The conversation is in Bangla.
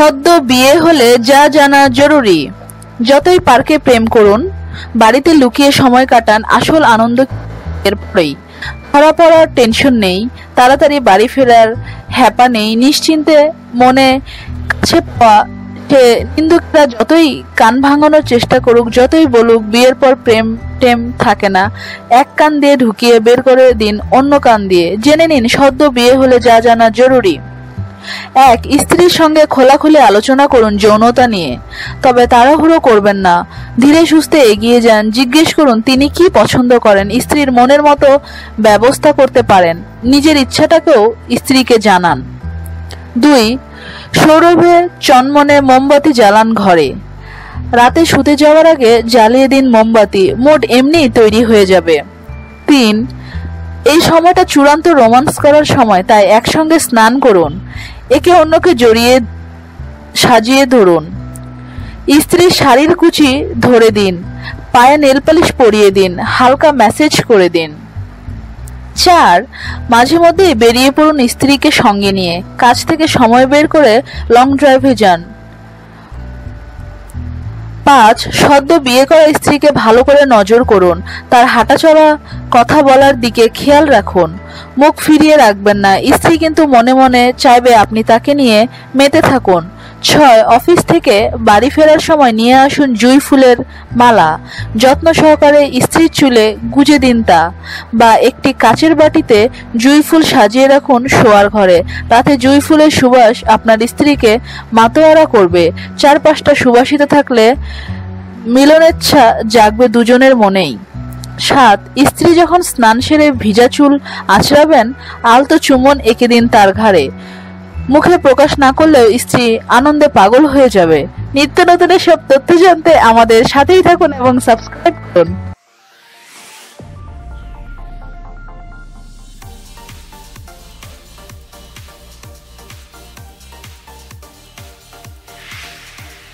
সদ্য বিয়ে হলে যা জানা জরুরি। যতই পার্কে প্রেম করুন, বাড়িতে লুকিয়ে সময় কাটান আসল আনন্দ এরপরেই ধরা পড়ার টেনশন নেই, তাড়াতাড়ি বাড়ি ফেরার হ্যাপা নেই, নিশ্চিন্তে মনে কাছে পাওয়া সে নিন্দুকরা যতই কান ভাঙানোর চেষ্টা করুক, যতই বলুক, বিয়ের পর প্রেম টেম থাকে না। এক কান দিয়ে ঢুকিয়ে বের করে দিন অন্য কান দিয়ে। জেনে নিন, সদ্য বিয়ে হলে যা জানা জরুরি। এক, স্ত্রীর সঙ্গে খোলাখুলি আলোচনা করুন যৌনতা নিয়ে। তবে তাড়াহুড়ো করবেন না। ধীরে সুস্থে এগিয়ে যান। জিজ্ঞেস করুন, তিনি কি পছন্দ করেন? স্ত্রীর মনের মতো ব্যবস্থা করতে পারেন। নিজের ইচ্ছাটাকেও স্ত্রীকে জানান। দুই সৌরভে চনমনে মোমবাতি জ্বালান ঘরে। রাতে শুতে যাওয়ার আগে জ্বালিয়ে দিন মোমবাতি। মোট এমনিই তৈরি হয়ে যাবে। তিন এই সময়টা চূড়ান্ত রোমান্স করার সময়, তাই একসঙ্গে স্নান করুন। একে অন্যকে জড়িয়ে সাজিয়ে ধরুন। স্ত্রীর শাড়ির কুচি ধরে দিন, পায়ে নেলপালিশ পরিয়ে দিন, হালকা ম্যাসেজ করে দিন। চার, মাঝে মধ্যে বেরিয়ে পড়ুন স্ত্রীকে সঙ্গে নিয়ে। কাজ থেকে সময় বের করে লং ড্রাইভে যান। পাঁচ, সদ্য বিয়ে করা স্ত্রীকে ভালো করে নজর করুন। তার হাঁটাচলা, কথা বলার দিকে খেয়াল রাখুন। মুখ ফিরিয়ে রাখবেন না। স্ত্রী কিন্তু মনে মনে চাইবে আপনি তাকে নিয়ে মেতে থাকুন। ছয়, অফিস থেকে বাড়ি ফেরার সময় নিয়ে আসুন জুই ফুলের মালা। যত্ন সহকারে স্ত্রীর চুলে গুজে দিন তা বা একটি কাচের বাটিতে জুই ফুল সাজিয়ে রাখুন শোয়ার ঘরে। তাতে জুই ফুলের সুবাস আপনার স্ত্রীকে মাতোয়ারা করবে। চারপাশটা সুবাসিত থাকলে মিলনেচ্ছা জাগবে দুজনের মনেই। সাত, স্ত্রী যখন স্নান সেরে ভিজা চুল আঁচড়াবেন আলতো চুমন এঁকে দিন তার ঘাড়ে। মুখে প্রকাশ না করলেও স্ত্রী আনন্দে পাগল হয়ে যাবে। নিত্য নতুন সব তথ্য জানতে আমাদের সাথেই থাকুন এবং সাবস্ক্রাইব করুন।